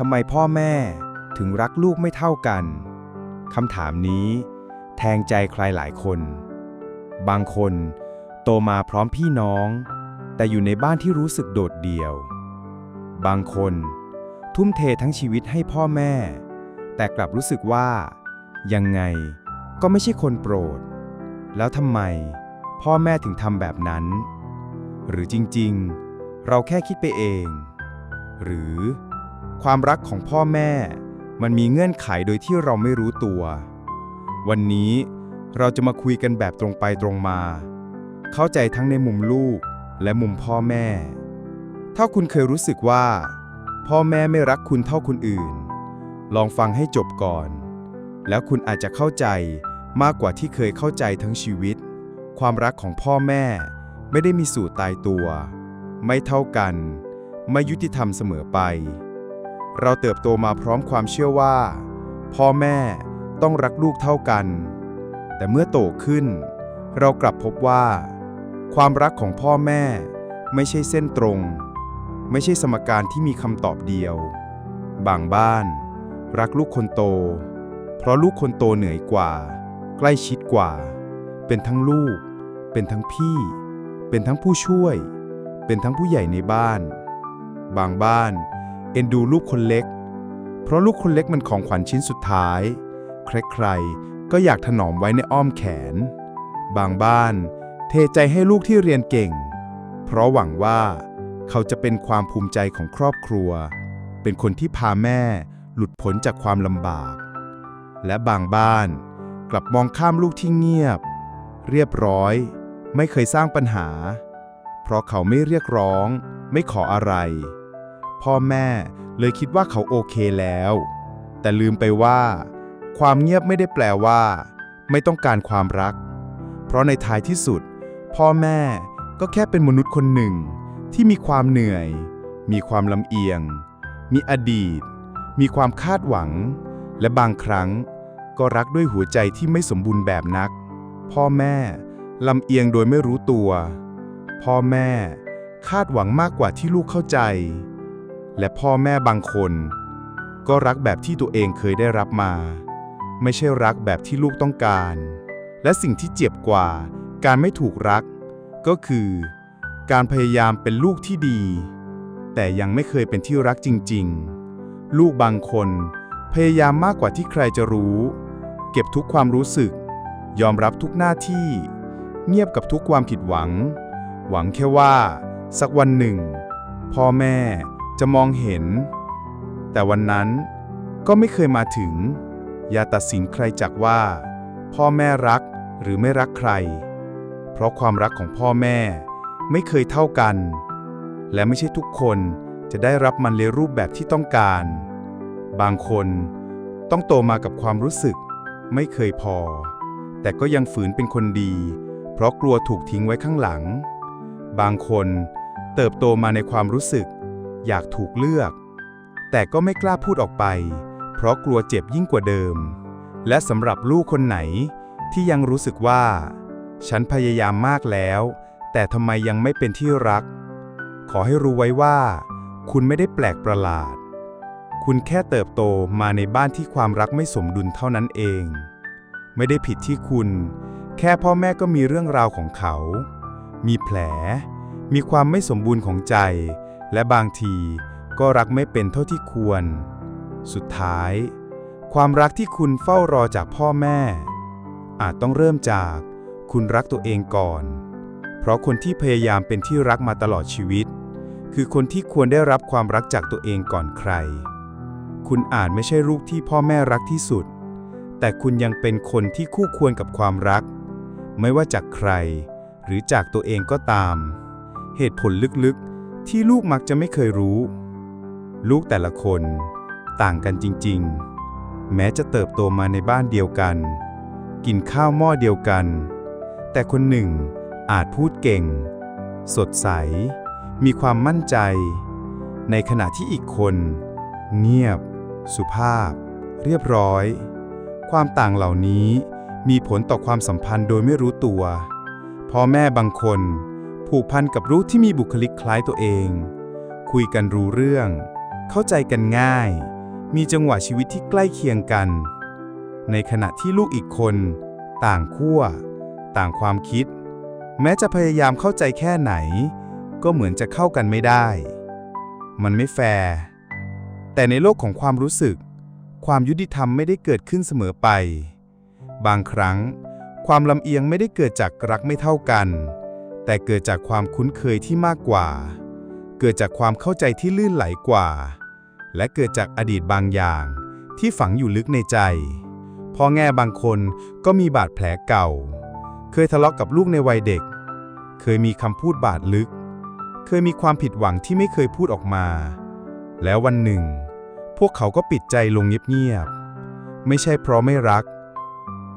ทำไมพ่อแม่ถึงรักลูกไม่เท่ากัน คำถามนี้แทงใจใครหลายคน บางคนโตมาพร้อมพี่น้อง แต่อยู่ในบ้านที่รู้สึกโดดเดี่ยว บางคนทุ่มเททั้งชีวิตให้พ่อแม่ แต่กลับรู้สึกว่า ยังไงก็ไม่ใช่คนโปรด แล้วทำไมพ่อแม่ถึงทำแบบนั้น หรือจริงๆ เราแค่คิดไปเอง หรือ ความรักของพ่อแม่ มันมีเงื่อนไขโดยที่เราไม่รู้ตัว วันนี้เราจะมาคุยกันแบบตรงไปตรงมา เข้าใจทั้งในมุมลูกและมุมพ่อแม่ ถ้าคุณเคยรู้สึกว่า พ่อแม่ไม่รักคุณเท่าคนอื่น ลองฟังให้จบก่อน แล้วคุณอาจจะเข้าใจมากกว่าที่เคยเข้าใจทั้งชีวิต ความรักของพ่อแม่ไม่ได้มีสูตรตายตัว ไม่เท่ากัน ไม่ยุติธรรมเสมอไป เราเติบโตมาพร้อมความเชื่อว่า พ่อแม่ต้องรักลูกเท่ากัน แต่เมื่อโตขึ้น เรากลับพบว่า ความรักของพ่อแม่ไม่ใช่เส้นตรง ไม่ใช่สมการที่มีคำตอบเดียว บางบ้าน รักลูกคนโต เพราะลูกคนโตเหนื่อยกว่า ใกล้ชิดกว่า เป็นทั้งลูก เป็นทั้งพี่ เป็นทั้งผู้ช่วย เป็นทั้งผู้ใหญ่ในบ้าน บางบ้าน เอ็นดูลูกคนเล็ก เพราะลูกคนเล็กมันของขวัญชิ้นสุดท้าย ใครๆ ก็อยากถนอมไว้ในอ้อมแขน บางบ้านเทใจให้ลูกที่เรียนเก่ง เพราะหวังว่าเขาจะเป็นความภูมิใจของครอบครัว เป็นคนที่พาแม่หลุดพ้นจากความลำบาก และบางบ้านกลับมองข้ามลูกที่เงียบ เรียบร้อย ไม่เคยสร้างปัญหา เพราะเขาไม่เรียกร้อง ไม่ขออะไร พ่อแม่ เลยคิดว่าเขาโอเคแล้ว แต่ลืมไปว่า ความเงียบไม่ได้แปลว่า ไม่ต้องการความรัก เพราะในท้ายที่สุด พ่อแม่ก็แค่เป็นมนุษย์คนหนึ่ง ที่มีความเหนื่อย มีความลำเอียง มีอดีต มีความคาดหวัง และบางครั้งก็รักด้วยหัวใจที่ไม่สมบูรณ์แบบนัก พ่อแม่ลำเอียงโดยไม่รู้ตัว พ่อแม่คาดหวังมากกว่าที่ลูกเข้าใจ และพ่อแม่บางคน ก็รักแบบที่ตัวเองเคยได้รับมา ไม่ใช่รักแบบที่ลูกต้องการ และสิ่งที่เจ็บกว่า การไม่ถูกรัก ก็คือ การพยายามเป็นลูกที่ดี แต่ยังไม่เคยเป็นที่รักจริง ๆ ลูกบางคน พยายามมากกว่าที่ใครจะรู้ เก็บทุกความรู้สึก ยอมรับทุกหน้าที่ เงียบกับทุกความผิดหวัง หวังแค่ว่า สักวันหนึ่ง พ่อแม่ จะมองเห็น แต่วันนั้นก็ไม่เคยมาถึง อย่าตัดสินใครจากว่า พ่อแม่รักหรือไม่รักใคร เพราะความรักของพ่อแม่ไม่เคยเท่ากัน และไม่ใช่ทุกคนจะได้รับมันในรูปแบบที่ต้องการ บางคนต้องโตมากับความรู้สึก ไม่เคยพอ แต่ก็ยังฝืนเป็นคนดี เพราะกลัวถูกทิ้งไว้ข้างหลัง บางคนเติบโตมาในความรู้สึก อยากถูกเลือก แต่ก็ไม่กล้าพูดออกไป เพราะกลัวเจ็บยิ่งกว่าเดิม และสำหรับลูกคนไหนที่ยังรู้สึกว่า ฉันพยายามมากแล้ว แต่ทำไมยังไม่เป็นที่รัก ขอให้รู้ไว้ว่า คุณไม่ได้แปลกประหลาด คุณแค่เติบโตมาในบ้านที่ความรักไม่สมดุลเท่านั้นเอง ไม่ได้ผิดที่คุณ แค่พ่อแม่ก็มีเรื่องราวของเขา มีแผลมีความไม่สมบูรณ์ของใจ และบางทีก็รักไม่เป็นเท่าที่ควร สุดท้าย ความรักที่คุณเฝ้ารอจากพ่อแม่ อาจต้องเริ่มจากคุณรักตัวเองก่อน เพราะคนที่พยายามเป็นที่รักมาตลอดชีวิต คือคนที่ควรได้รับความรักจากตัวเองก่อนใคร คุณอาจไม่ใช่ลูกที่พ่อแม่รักที่สุด แต่คุณยังเป็นคนที่คู่ควรกับความรัก ไม่ว่าจากใคร หรือจากตัวเองก็ตาม เหตุผลลึกๆ ที่ลูกมักจะไม่เคยรู้ ลูกแต่ละคนต่างกันจริงๆ แม้จะเติบโตมาในบ้านเดียวกัน กินข้าวหม้อเดียวกัน แต่คนหนึ่งอาจพูดเก่ง สดใส มีความมั่นใจ ในขณะที่อีกคน เงียบ สุภาพ เรียบร้อย ความต่างเหล่านี้มีผลต่อความสัมพันธ์โดยไม่รู้ตัว พ่อแม่บางคน ผูกพันกับลูกที่มีบุคลิกคล้ายตัวเอง คุยกันรู้เรื่อง เข้าใจกันง่าย มีจังหวะชีวิตที่ใกล้เคียงกัน ในขณะที่ลูกอีกคน ต่างขั้ว ต่างความคิด แม้จะพยายามเข้าใจแค่ไหน ก็เหมือนจะเข้ากันไม่ได้ มันไม่แฟร์แต่ในโลกของความรู้สึก ความยุติธรรมไม่ได้เกิดขึ้นเสมอไป บางครั้ง ความลำเอียงไม่ได้เกิดจากรักไม่เท่ากัน แต่เกิดจากความคุ้นเคยที่มากกว่า เกิดจากความเข้าใจที่ลื่นไหลกว่า และเกิดจากอดีตบางอย่าง ที่ฝังอยู่ลึกในใจพ่อแง่บางคนก็มีบาดแผลเก่า เคยทะเลาะกับลูกในวัยเด็ก เคยมีคำพูดบาดลึก เคยมีความผิดหวังที่ไม่เคยพูดออกมา แล้ววันหนึ่ง พวกเขาก็ปิดใจลงเงียบๆ ไม่ใช่เพราะไม่รัก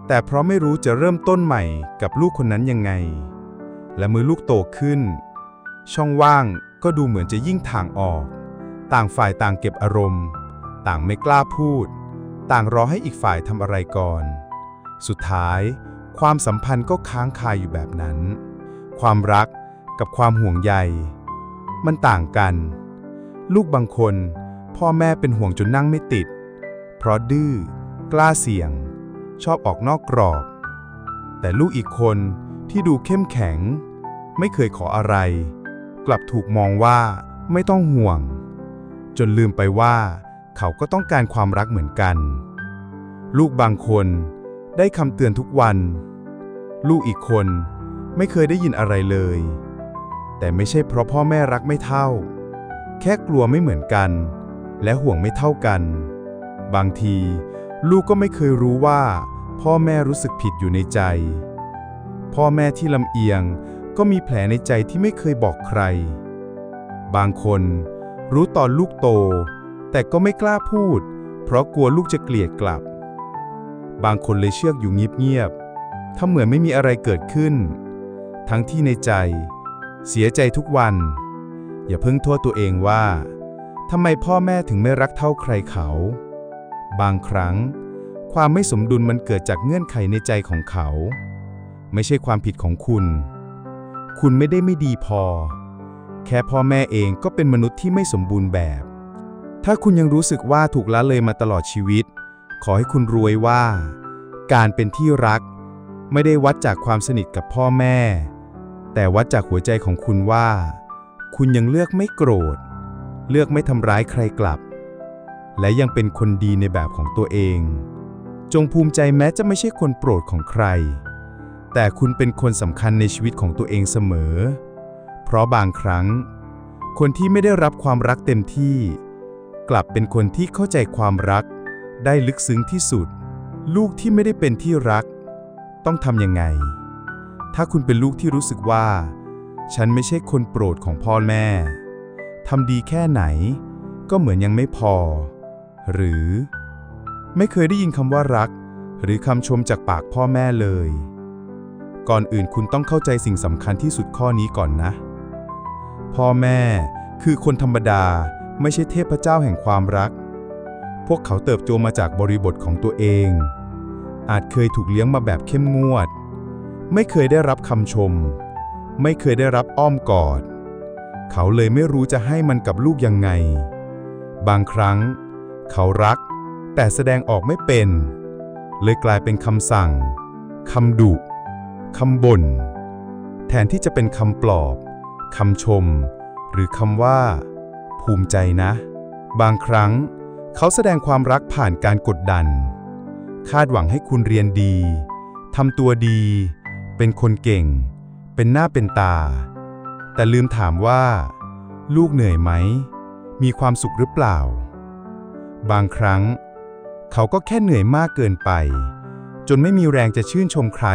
แต่เพราะไม่รู้จะเริ่มต้นใหม่กับลูกคนนั้นยังไง และเมื่อลูกโตขึ้น ช่องว่างก็ดูเหมือนจะยิ่งถ่างออก ต่างฝ่ายต่างเก็บอารมณ์ ต่างไม่กล้าพูด ต่างรอให้อีกฝ่ายทำอะไรก่อน สุดท้าย ความสัมพันธ์ก็ค้างคาอยู่แบบนั้น ความรักกับความห่วงใย มันต่างกัน ลูกบางคน พ่อแม่เป็นห่วงจนนั่งไม่ติด เพราะดื้อ กล้าเสี่ยง ชอบออกนอกกรอบ แต่ลูกอีกคน ที่ดูเข้มแข็ง ไม่เคยขออะไร กลับถูกมองว่าไม่ต้องห่วง จนลืมไปว่า เขาก็ต้องการความรักเหมือนกัน ลูกบางคนได้คำเตือนทุกวัน ลูกอีกคนไม่เคยได้ยินอะไรเลย แต่ไม่ใช่เพราะพ่อแม่รักไม่เท่า แค่กลัวไม่เหมือนกัน และห่วงไม่เท่ากัน บางที ลูกก็ไม่เคยรู้ว่า พ่อแม่รู้สึกผิดอยู่ในใจ พ่อแม่ที่ลำเอียงก็มีแผลในใจที่ไม่เคยบอกใคร บางคนรู้ตอนลูกโต แต่ก็ไม่กล้าพูด เพราะกลัวลูกจะเกลียดกลับ บางคนเลยเชือกอยู่เงียบๆถ้าเหมือนไม่มีอะไรเกิดขึ้น ทั้งที่ในใจ เสียใจทุกวัน อย่าเพิ่งโทษตัวเองว่าทำไมพ่อแม่ถึงไม่รักเท่าใครเขา บางครั้ง ความไม่สมดุลมันเกิดจากเงื่อนไขในใจของเขา ไม่ใช่ความผิดของคุณ คุณไม่ได้ไม่ดีพอ แค่พ่อแม่เองก็เป็นมนุษย์ที่ไม่สมบูรณ์แบบ ถ้าคุณยังรู้สึกว่าถูกละเลยมาตลอดชีวิต ขอให้คุณรวยว่า การเป็นที่รัก ไม่ได้วัดจากความสนิทกับพ่อแม่ แต่วัดจากหัวใจของคุณว่า คุณยังเลือกไม่โกรธ เลือกไม่ทำร้ายใครกลับ และยังเป็นคนดีในแบบของตัวเอง จงภูมิใจแม้จะไม่ใช่คนโปรดของใคร แต่คุณเป็นคนสำคัญในชีวิตของตัวเองเสมอ เพราะบางครั้ง คนที่ไม่ได้รับความรักเต็มที่ กลับเป็นคนที่เข้าใจความรัก ได้ลึกซึ้งที่สุด ลูกที่ไม่ได้เป็นที่รัก ต้องทำยังไง ถ้าคุณเป็นลูกที่รู้สึกว่า ฉันไม่ใช่คนโปรดของพ่อแม่ทำดีแค่ไหน ก็เหมือนยังไม่พอ หรือ ไม่เคยได้ยินคำว่ารัก หรือคำชมจากปากพ่อแม่เลย ก่อนอื่นคุณต้องเข้าใจสิ่งสำคัญที่สุดข้อนี้ก่อนนะ พ่อแม่คือคนธรรมดาไม่ใช่เทพเจ้าแห่งความรัก พวกเขาเติบโตมาจากบริบทของตัวเอง อาจเคยถูกเลี้ยงมาแบบเข้มงวด ไม่เคยได้รับคำชม ไม่เคยได้รับอ้อมกอด เขาเลยไม่รู้จะให้มันกับลูกยังไง บางครั้ง เขารัก แต่แสดงออกไม่เป็น เลยกลายเป็นคำสั่งคำดุ คำบ่นแทนที่จะเป็นคำปลอบคำชม หรือคำว่า ภูมิใจนะ บางครั้ง เขาแสดงความรักผ่านการกดดัน คาดหวังให้คุณเรียนดีทำตัวดี เป็นคนเก่ง เป็นหน้าเป็นตา แต่ลืมถามว่า ลูกเหนื่อยไหม มีความสุขหรือเปล่า บางครั้ง เขาก็แค่เหนื่อยมากเกินไป จนไม่มีแรงจะชื่นชมใคร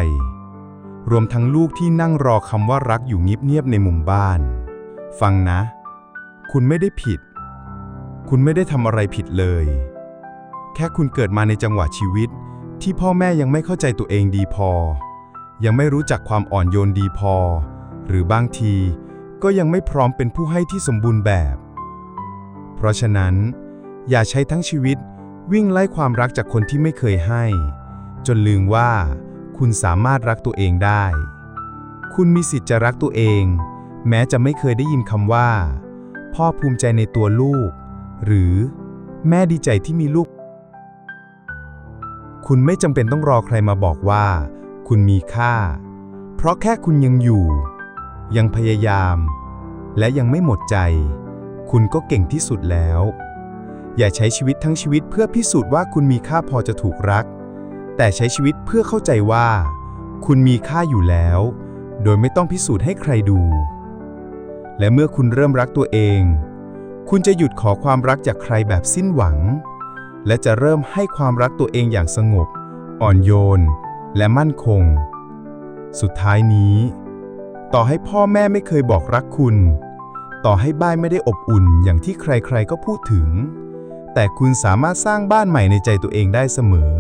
รวมทั้งลูกที่นั่งรอคำว่ารักอยู่เงียบๆในมุมบ้าน ฟังนะ คุณไม่ได้ผิด คุณไม่ได้ทำอะไรผิดเลย แค่คุณเกิดมาในจังหวะชีวิต ที่พ่อแม่ยังไม่เข้าใจตัวเองดีพอ ยังไม่รู้จักความอ่อนโยนดีพอ หรือบางทีก็ยังไม่พร้อมเป็นผู้ให้ที่สมบูรณ์แบบ เพราะฉะนั้น อย่าใช้ทั้งชีวิตวิ่งไล่ความรักจากคนที่ไม่เคยให้ จนลืมว่า คุณสามารถรักตัวเองได้ คุณมีสิทธิ์จะรักตัวเอง แม้จะไม่เคยได้ยินคำว่า พ่อภูมิใจในตัวลูก หรือ แม่ดีใจที่มีลูก คุณไม่จำเป็นต้องรอใครมาบอกว่า คุณมีค่า เพราะแค่คุณยังอยู่ ยังพยายาม และยังไม่หมดใจ คุณก็เก่งที่สุดแล้ว อย่าใช้ชีวิตทั้งชีวิตเพื่อพิสูจน์ว่าคุณมีค่าพอจะถูกรัก แต่ใช้ชีวิตเพื่อเข้าใจว่า คุณมีค่าอยู่แล้ว โดยไม่ต้องพิสูจน์ให้ใครดู และเมื่อคุณเริ่มรักตัวเอง คุณจะหยุดขอความรักจากใครแบบสิ้นหวัง และจะเริ่มให้ความรักตัวเองอย่างสงบ อ่อนโยน และมั่นคง สุดท้ายนี้ ต่อให้พ่อแม่ไม่เคยบอกรักคุณ ต่อให้บ้านไม่ได้อบอุ่นอย่างที่ใครๆก็พูดถึง แต่คุณสามารถสร้างบ้านใหม่ในใจตัวเองได้เสมอ